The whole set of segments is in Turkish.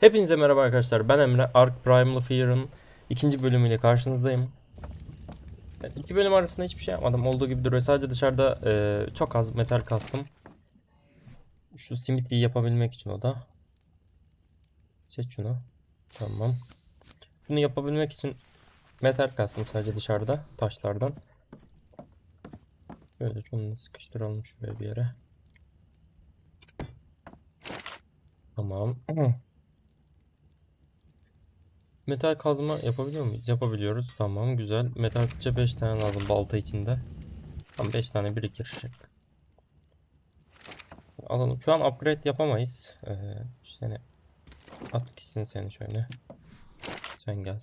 Hepinize merhaba arkadaşlar. Ben Emre. Ark Primal Fear'ın ikinci bölümüyle karşınızdayım. İki bölüm arasında hiçbir şey yapmadım. Olduğu gibi duruyor. Sadece dışarıda e, çok az metal kastım. Şu simity'yi yapabilmek için o da. Seç şunu. Tamam. Şunu yapabilmek için metal kastım sadece dışarıda taşlardan. Böyle şunu sıkıştıralım şuraya bir yere. Tamam. Metal kazma yapabiliyor muyuz? Yapabiliyoruz. Tamam güzel. Metal kılıça 5 tane lazım balta içinde. Tam 5 tane birikir. Alalım. Şu an upgrade yapamayız. Ee, seni at gitsin seni şöyle. Sen gel.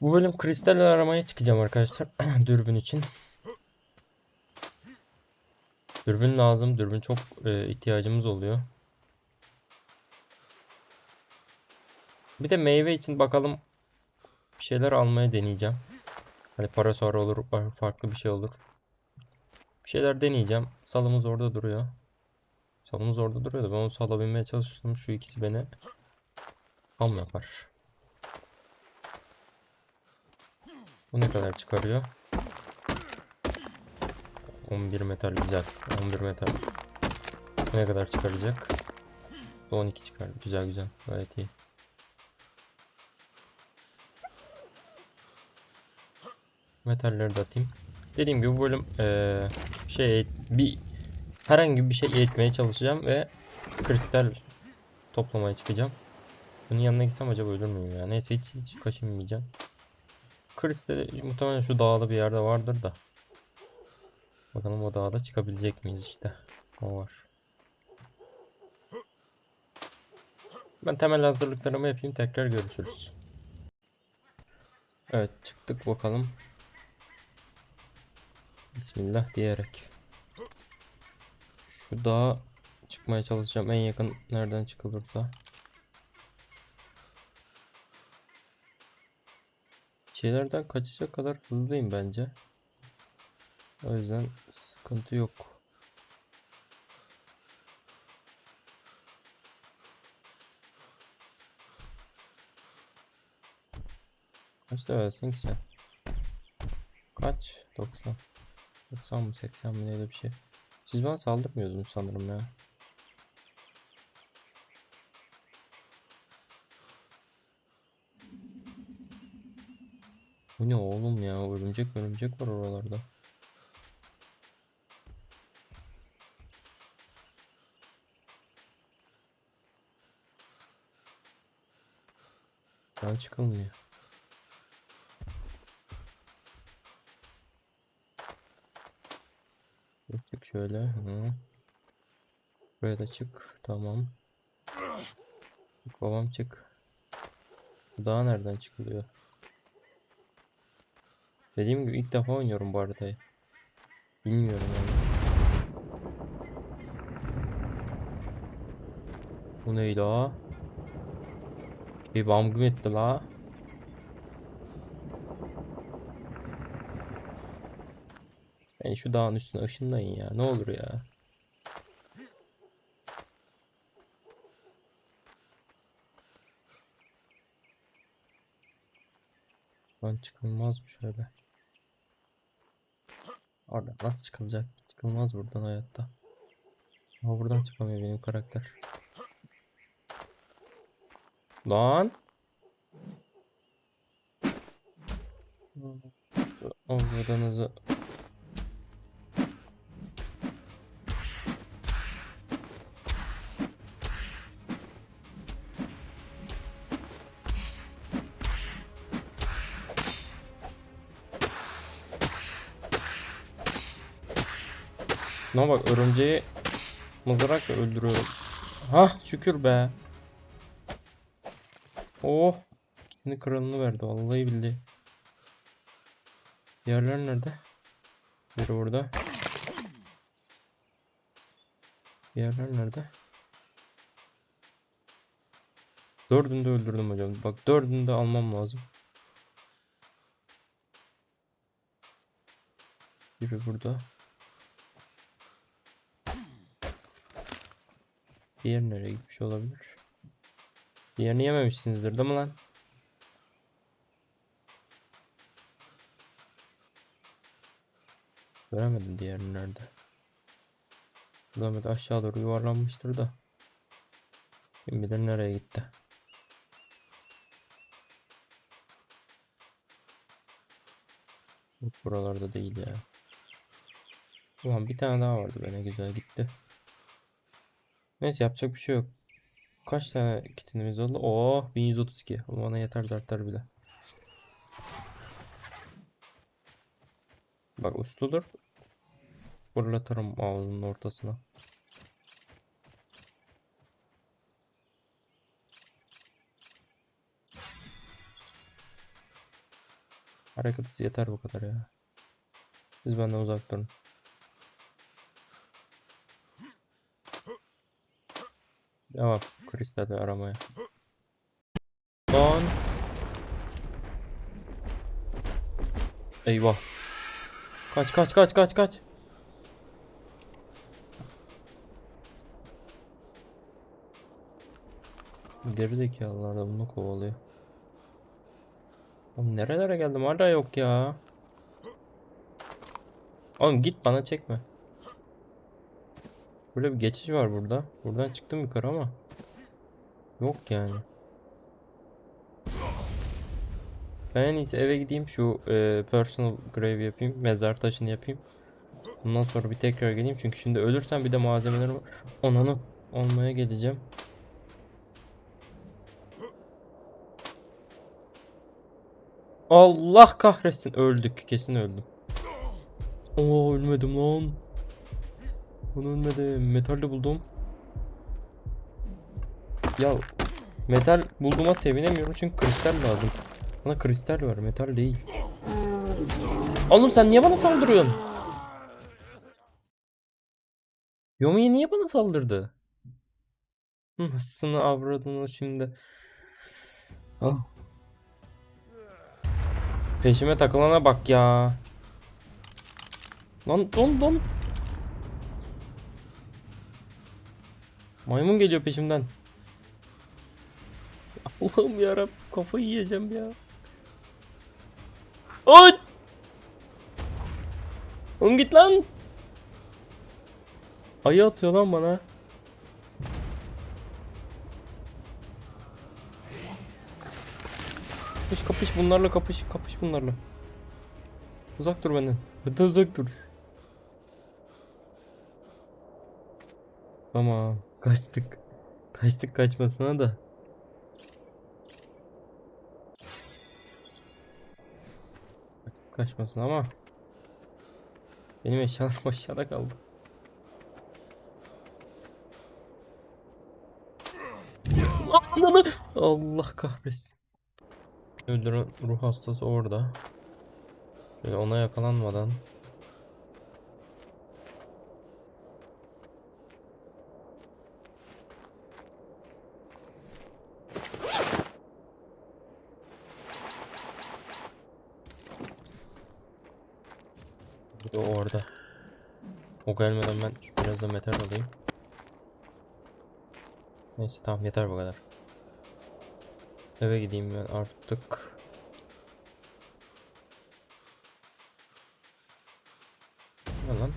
Bu bölüm kristal aramaya çıkacağım arkadaşlar. Dürbün için. Dürbün lazım. Dürbün çok e, ihtiyacımız oluyor. Bir de meyve için bakalım bir şeyler almaya deneyeceğim. Hani para sonra olur, farklı bir şey olur. Bir şeyler deneyeceğim. Salımız orada duruyor. Salımız orada duruyor da ben onu salabilmeye çalıştım. Şu ikisi beni ham yapar. Bu ne kadar çıkarıyor? 11 metal güzel. 11 metal. Bu ne kadar çıkaracak? 12 çıkar. Güzel güzel. Gayet iyi. Metalleri de atayım. Dediğim gibi bu bölüm eee, şey bir herhangi bir şey eğitmeye çalışacağım ve kristal toplamaya çıkacağım. Bunun yanına gitsem acaba ölür müyüm ya? Neyse hiç, hiç kaşınmayacağım. Kristal muhtemelen şu dağda bir yerde vardır da. Bakalım o dağda çıkabilecek miyiz işte. O var. Ben temel hazırlıklarımı yapayım tekrar görüşürüz. Evet çıktık bakalım. Bismillah diyerek. Şu dağa çıkmaya çalışacağım en yakın nereden çıkılırsa. Şeylerden kaçacak kadar hızlıyım bence. O yüzden sıkıntı yok. Kaç levelsin ki sen? Kaç? 90. 90 mı 80 mi öyle bir şey. Siz bana saldırmıyordunuz sanırım ya. Bu ne oğlum ya? Örümcek örümcek var oralarda. Daha çıkılmıyor. Şöyle. Hı. Buraya da çık. Tamam. Babam çık. Bu Daha nereden çıkılıyor? Dediğim gibi ilk defa oynuyorum bu haritayı. Bilmiyorum yani. Bu neydi o? Bir bam etti la. Beni şu dağın üstüne ışınlayın ya. Ne olur ya. Lan çıkılmazmış öyle. Orada nasıl çıkılacak? Çıkılmaz buradan hayatta. Ama buradan çıkamıyor benim karakter. Lan. Avradanızı. Şuna bak örümceği mızrakla öldürüyorum. Hah şükür be. Oh. İkisini kralını verdi vallahi billahi. Diğerler nerede? Biri orada. Diğerler nerede? Dördünü de öldürdüm hocam. Bak dördünü de almam lazım. Biri burada. Diğer nereye gitmiş olabilir? Diğerini yememişsinizdir değil mi lan? Göremedim diğerini nerede. Zahmet aşağı doğru yuvarlanmıştır da. Kim bilir nereye gitti. Buralarda değil ya. Ulan bir tane daha vardı ne güzel gitti. Neyse yapacak bir şey yok. Kaç tane kitimiz oldu? Oo 1132. O bana yeter dertler bile. Bak usludur. Fırlatırım ağzının ortasına. Hareket hızı yeter bu kadar ya. Siz benden uzak durun. Devam. Kristal'i aramaya. Son. Eyvah. Kaç kaç kaç kaç kaç. Gerizekalılar da bunu kovalıyor. Oğlum nerelere geldim hala yok ya. Oğlum git bana çekme. Böyle bir geçiş var burada. Buradan çıktım yukarı ama. Yok yani. Ben en iyisi eve gideyim şu e, personal grave yapayım. Mezar taşını yapayım. Ondan sonra bir tekrar geleyim. Çünkü şimdi ölürsem bir de malzemelerim onanı olmaya geleceğim. Allah kahretsin. Öldük. Kesin öldüm. Oo ölmedim lan. Bunu ölmedim. Metal de buldum. Ya metal bulduğuma sevinemiyorum çünkü kristal lazım. Bana kristal var, metal değil. Oğlum sen niye bana saldırıyorsun? Yomi niye bana saldırdı? Nasılsını avradını şimdi. Ah. Peşime takılana bak ya. Lan don don. Maymun geliyor peşimden. Allah'ım yarabbim kafayı yiyeceğim ya. Ay! Oğlum git lan. Ayı atıyor lan bana. Kapış kapış bunlarla kapış kapış bunlarla. Uzak dur benden. Hadi uzak dur. Tamam. Kaçtık. Kaçtık kaçmasına da. Kaçtık kaçmasın ama. Benim eşyalarım aşağıda kaldı. Allah kahretsin. Öldüren ruh hastası orada. Şöyle ona yakalanmadan. Da orada. O gelmeden ben biraz da metal alayım. Neyse tamam yeter bu kadar. Eve gideyim ben artık. Ne lan?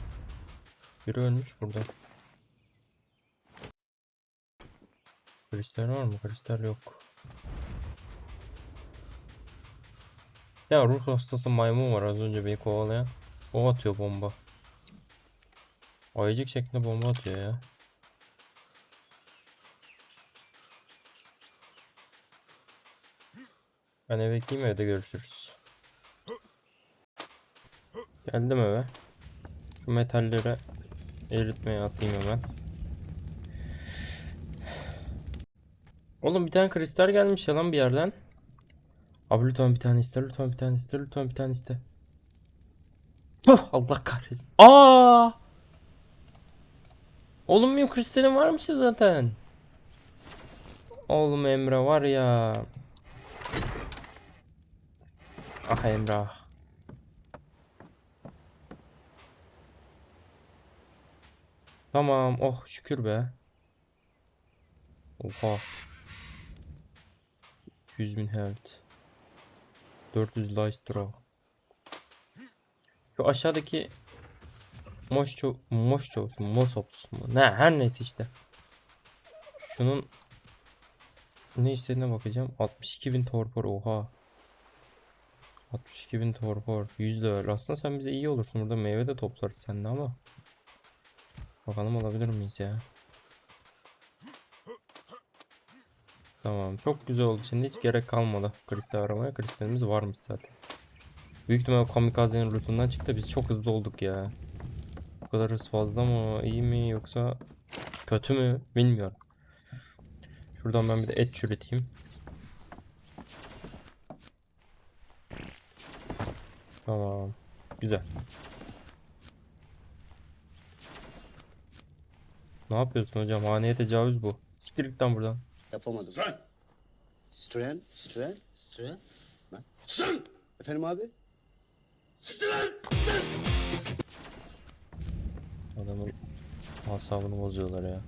Biri ölmüş burada. Kristal var mı? Kristal yok. Ya ruh hastası maymun var az önce beni kovalayan. O atıyor bomba. Ayıcık şeklinde bomba atıyor ya. Ben eve gideyim evde görüşürüz. Geldim eve. Şu metalleri eritmeye atayım hemen. Oğlum bir tane kristal gelmiş ya lan bir yerden. Abi lütfen bir tane iste, lütfen bir tane iste, lütfen bir tane iste. Puh, Allah kahretsin. Aa! Oğlum benim kristalim varmış ya zaten. Oğlum Emre var ya. Ah Emrah. Tamam. Oh şükür be. Oha. 100 bin health. 400 Lystra. Şu aşağıdaki Moşço, Moşço, Mosops mu? Ne her neyse işte. Şunun ne istediğine bakacağım. 62 bin torpor oha. 62 bin torpor. 100 level. Aslında sen bize iyi olursun. Burada meyve de toplarız seninle ama. Bakalım alabilir miyiz ya? Tamam. Çok güzel oldu. Şimdi hiç gerek kalmadı kristal aramaya. Kristalimiz varmış zaten. Büyük ihtimal kamikazenin rutundan çıktı. Biz çok hızlı olduk ya. Bu kadar hız fazla mı? iyi mi yoksa kötü mü? Bilmiyorum. Şuradan ben bir de et çürüteyim. Tamam. Güzel. Ne yapıyorsun hocam? Haneye tecavüz bu. Siktir git lan buradan. Yapamadım. Stren, Stren, Stren. Ben. Efendim abi? Adamın asabını bozuyorlar ya.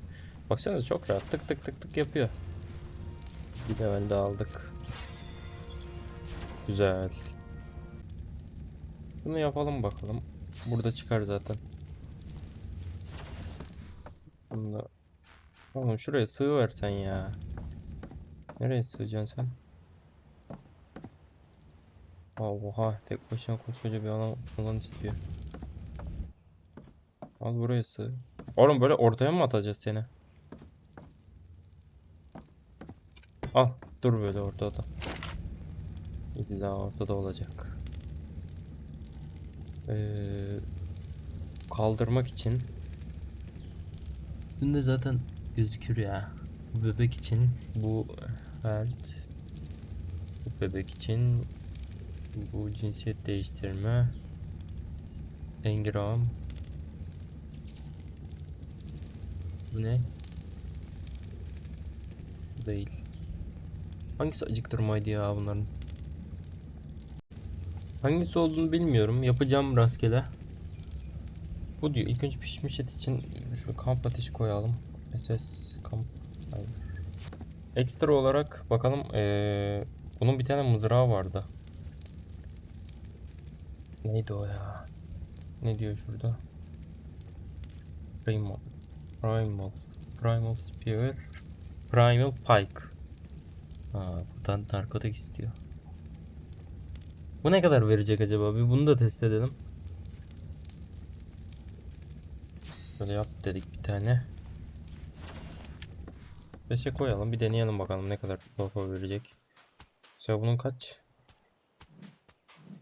Baksanıza çok rahat tık tık tık tık yapıyor. Bir level daha aldık. Güzel. Bunu yapalım bakalım. Burada çıkar zaten. Bunu. Oğlum şuraya sığıversen ya. Nereye sığacaksın sen? Oha tek başına koskoca bir alan, alan istiyor. Al buraya sığ. Oğlum böyle ortaya mı atacağız seni? Al dur böyle ortada. İlla ortada olacak. Ee, kaldırmak için. Bunda zaten gözükür ya. Bu bebek için bu health. Bu bebek için bu cinsiyet değiştirme. Engram. Bu ne? Değil. Hangisi acıktırmaydı ya bunların? Hangisi olduğunu bilmiyorum. Yapacağım rastgele. Bu diyor. İlk önce pişmiş et için şu kamp ateşi koyalım. SS kamp. Hayır. Ekstra olarak bakalım. Ee, bunun bir tane mızrağı vardı. Neydi o ya? Ne diyor şurada? Primal. Primal. Primal Spear. Primal Pike. Ha, buradan narkotik istiyor. Bu ne kadar verecek acaba? Bir bunu da test edelim. Böyle yap dedik bir tane. 5'e koyalım. Bir deneyelim bakalım ne kadar torba verecek. Mesela bunun kaç?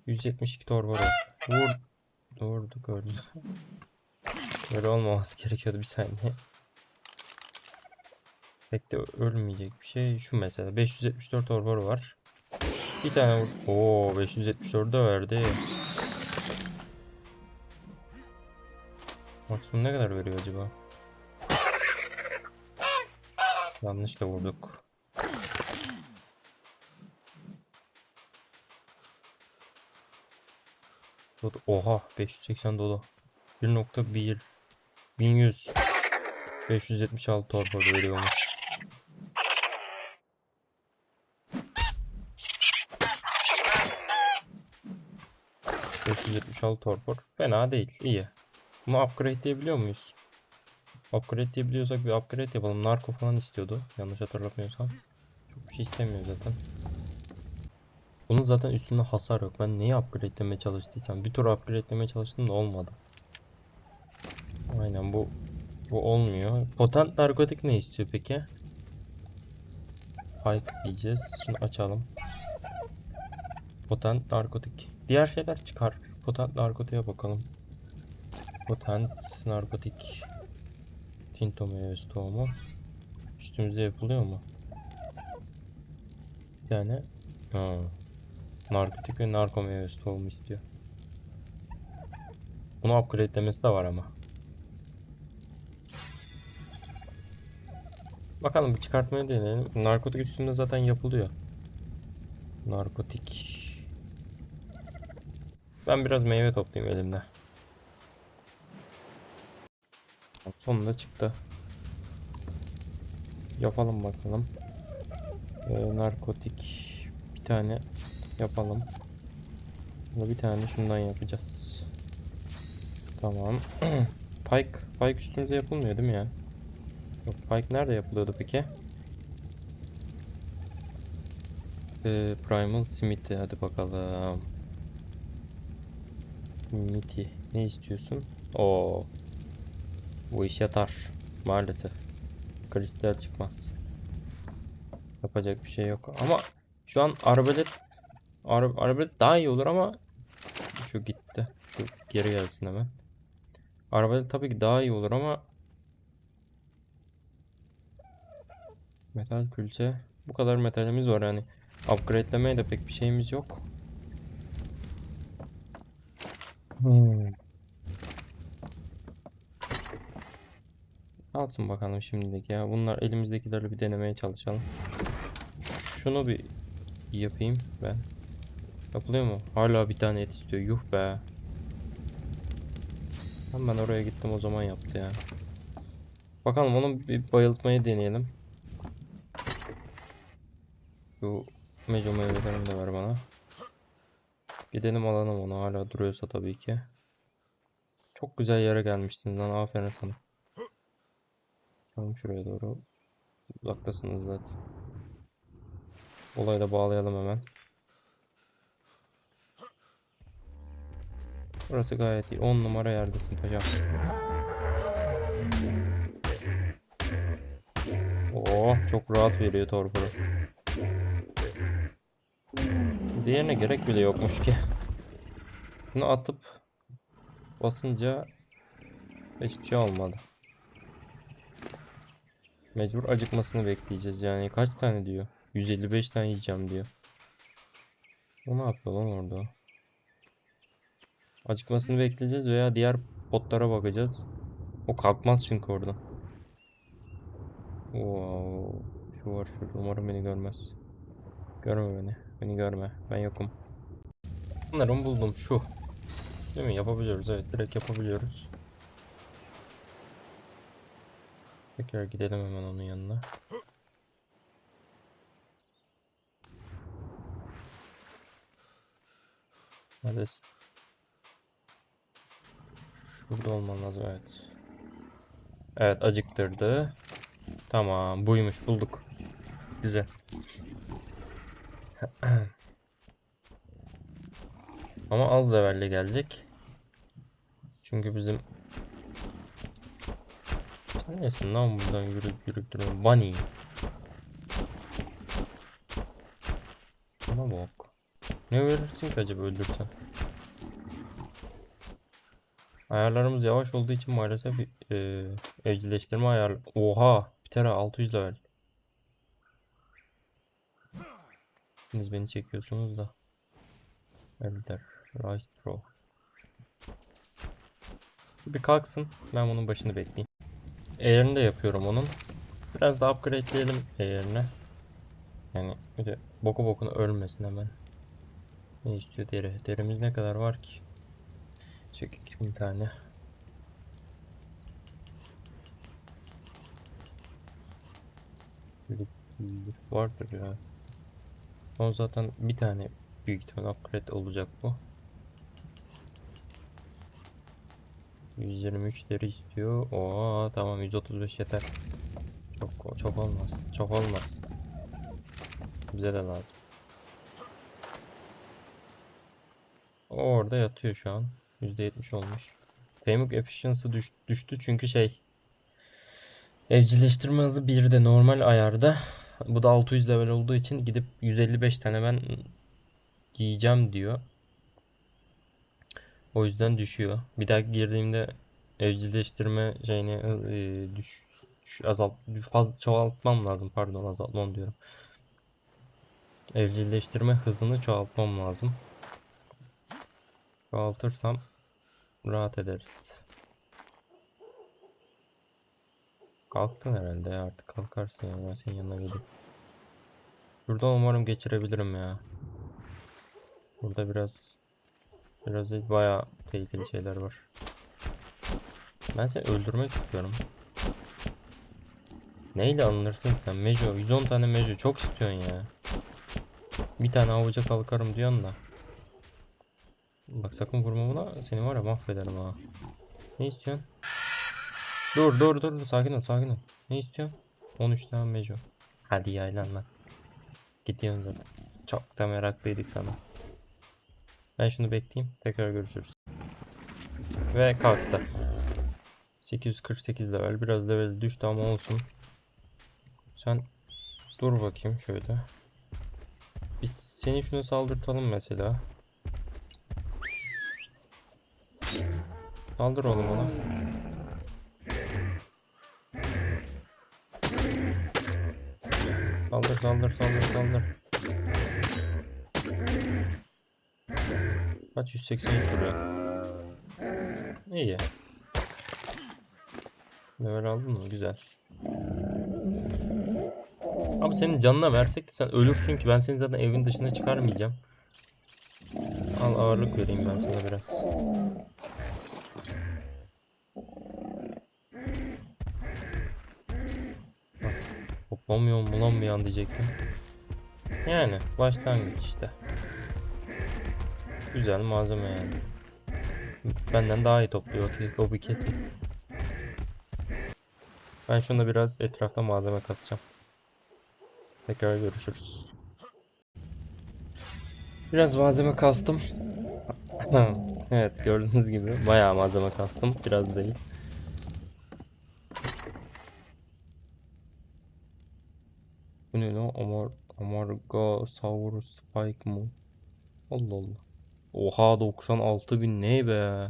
172 torba var. Vur. Vurdu gördüm. Böyle olmaması gerekiyordu bir saniye. Pek de ölmeyecek bir şey. Şu mesela 574 torba var. Bir tane vur- Oo 574 de verdi. Maksimum ne kadar veriyor acaba? Yanlışla vurduk. Oha 580 dolu. 1.1 1100 576 torba veriyormuş. ...576 torpor. Fena değil. iyi. Bunu upgrade diyebiliyor muyuz? Upgrade diyebiliyorsak bir upgrade yapalım. Narko falan istiyordu. Yanlış hatırlamıyorsam. Çok bir şey istemiyor zaten. Bunun zaten üstünde hasar yok. Ben neyi upgradelemeye çalıştıysam. Bir tur upgradelemeye çalıştım da olmadı. Aynen bu bu olmuyor. Potent narkotik ne istiyor peki? Pike diyeceğiz. Şunu açalım. Potent narkotik. Diğer şeyler çıkar. Potent narkotiğe bakalım. Potent narkotik. Tinto meyvesi. Üstümüzde yapılıyor mu? Bir tane. Ha. Narkotik ve narko meyvesi tohumu istiyor. Bunu upgradelemesi de var ama. Bakalım bir çıkartmayı deneyelim. Narkotik üstünde zaten yapılıyor. Narkotik. Ben biraz meyve toplayayım elimde. Sonunda çıktı. yapalım bakalım. Ee, narkotik bir tane yapalım. Bunu bir tane şundan yapacağız. Tamam. Pike, Pike üstümüzde yapılmıyor değil mi ya? Yok, Pike nerede yapılıyordu peki? Ee, Primal Smithy hadi bakalım. Smithy ne istiyorsun? Oo. Bu iş yatar maalesef. Kristal çıkmaz. Yapacak bir şey yok ama şu an arbalet ara, arbalet daha iyi olur ama şu gitti. Şu geri gelsin hemen. Arbalet tabii ki daha iyi olur ama metal külçe bu kadar metalimiz var yani upgradelemeye de pek bir şeyimiz yok. Hmm. Alsın bakalım şimdilik ya. Bunlar elimizdekileri bir denemeye çalışalım. Şunu bir yapayım ben. Yapılıyor mu? Hala bir tane et istiyor. Yuh be. Hemen oraya gittim o zaman yaptı ya. Bakalım onu bir bayıltmayı deneyelim. Şu meco meyvelerini de ver bana. Gidelim alalım onu hala duruyorsa tabii ki. Çok güzel yere gelmişsin lan aferin sana. Tamam şuraya doğru. Uzaktasınız zaten. Olayı da bağlayalım hemen. Burası gayet iyi. 10 numara yerdesin paşam. Oo, çok rahat veriyor torpuru. Diğerine gerek bile yokmuş ki. Bunu atıp basınca hiçbir şey olmadı. Mecbur acıkmasını bekleyeceğiz yani. Kaç tane diyor? 155 tane yiyeceğim diyor. O ne yapıyor lan orada? Acıkmasını bekleyeceğiz veya diğer potlara bakacağız. O kalkmaz çünkü oradan. Wow. Şu var şurada. Umarım beni görmez. Görme beni. Beni görme. Ben yokum. Sanırım buldum şu. Değil mi? Yapabiliyoruz. Evet. Direkt yapabiliyoruz. Tekrar gidelim hemen onun yanına. Neredesin? Şurada olman lazım evet. Evet acıktırdı. Tamam buymuş bulduk. Güzel. Ama az levelle gelecek. Çünkü bizim Sen nesin lan buradan yürüyüp yürüyüp duruyorsun? Bunny. Bana bak. Ne verirsin ki acaba öldürsen? Ayarlarımız yavaş olduğu için maalesef e, evcilleştirme ayar... Oha! Bir tane 600 level. Siz beni çekiyorsunuz da. Elder. Rise Pro. Bir kalksın. Ben bunun başını bekleyeyim. Eğerini de yapıyorum onun. Biraz daha upgrade'leyelim eğerine. Yani bir de boku bokuna ölmesin hemen. Ne istiyor deri? Derimiz ne kadar var ki? Çek 2000 tane. Vardır ya. Son zaten bir tane büyük ihtimal upgrade olacak bu. 123 deri istiyor. Oo tamam 135 yeter. Çok çok olmaz. Çok olmaz. Bize de lazım. O orada yatıyor şu an. %70 olmuş. Pamuk efficiency düş- düştü çünkü şey evcilleştirme hızı 1'de normal ayarda. Bu da 600 level olduğu için gidip 155 tane ben yiyeceğim diyor. O yüzden düşüyor. Bir daha girdiğimde evcilleştirme şeyini e, düş, düş azalt fazla çoğaltmam lazım pardon azaltmam diyorum. Evcilleştirme hızını çoğaltmam lazım. Çoğaltırsam rahat ederiz. Kalktın herhalde artık kalkarsın ya ben senin yanına geleyim. Burada umarım geçirebilirim ya. Burada biraz biraz değil, bayağı tehlikeli şeyler var. Ben seni öldürmek istiyorum. Neyle alınırsın sen? Mejo. 110 tane Mejo. Çok istiyorsun ya. Bir tane avuca kalkarım diyorsun da. Bak sakın vurma buna. Seni var ya mahvederim ha. Ne istiyorsun? Dur dur dur. Sakin ol sakin ol. Ne istiyorsun? 13 tane Mejo. Hadi yaylan lan. Gidiyorsun zaten. Çok da meraklıydık sana. Ben şunu bekleyeyim. Tekrar görüşürüz. Ve kalktı. 848 level. Biraz level düştü ama olsun. Sen dur bakayım şöyle. Biz seni şunu saldırtalım mesela. Saldır oğlum ona. Saldır saldır saldır saldır. Kaç 183 vuruyor. İyi. Level aldın mı? Güzel. Abi senin canına versek de sen ölürsün ki ben seni zaten evin dışına çıkarmayacağım. Al ağırlık vereyim ben sana biraz. Bir an diyecektim. Yani başlangıç işte. Güzel malzeme yani. Benden daha iyi topluyor o bir kesin. Ben şunda biraz etrafta malzeme kasacağım. Tekrar görüşürüz. Biraz malzeme kastım. evet gördüğünüz gibi bayağı malzeme kastım. Biraz değil. Bu ne lan? Amar Amargasaurus Spike mı? Allah Allah. Oha 96 bin ne be?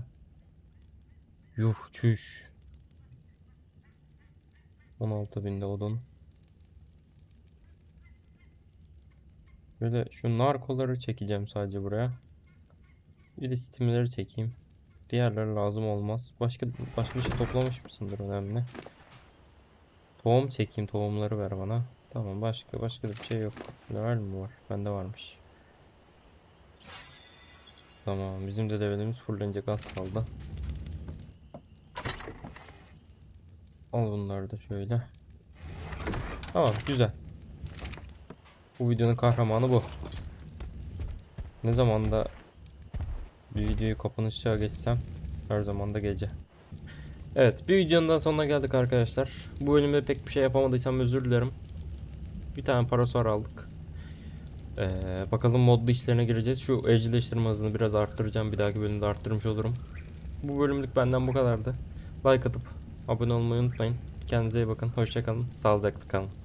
Yuh çüş. 16 binde odun. Böyle şu narkoları çekeceğim sadece buraya. Bir de stimleri çekeyim. Diğerleri lazım olmaz. Başka başka bir şey toplamış mısındır önemli. Tohum çekeyim. Tohumları ver bana. Tamam başka başka bir şey yok. Level mi var? Bende varmış. Tamam bizim de levelimiz fullenecek az kaldı. Al bunları da şöyle. Tamam güzel. Bu videonun kahramanı bu. Ne zaman da bir videoyu kapanışa geçsem her zaman da gece. Evet bir videonun daha sonuna geldik arkadaşlar. Bu bölümde pek bir şey yapamadıysam özür dilerim. Bir tane parasol aldık. Ee, bakalım modlu işlerine gireceğiz. Şu evcilleştirme hızını biraz arttıracağım. Bir dahaki bölümde arttırmış olurum. Bu bölümlük benden bu kadardı. Like atıp abone olmayı unutmayın. Kendinize iyi bakın. Hoşçakalın. Sağlıcakla kalın.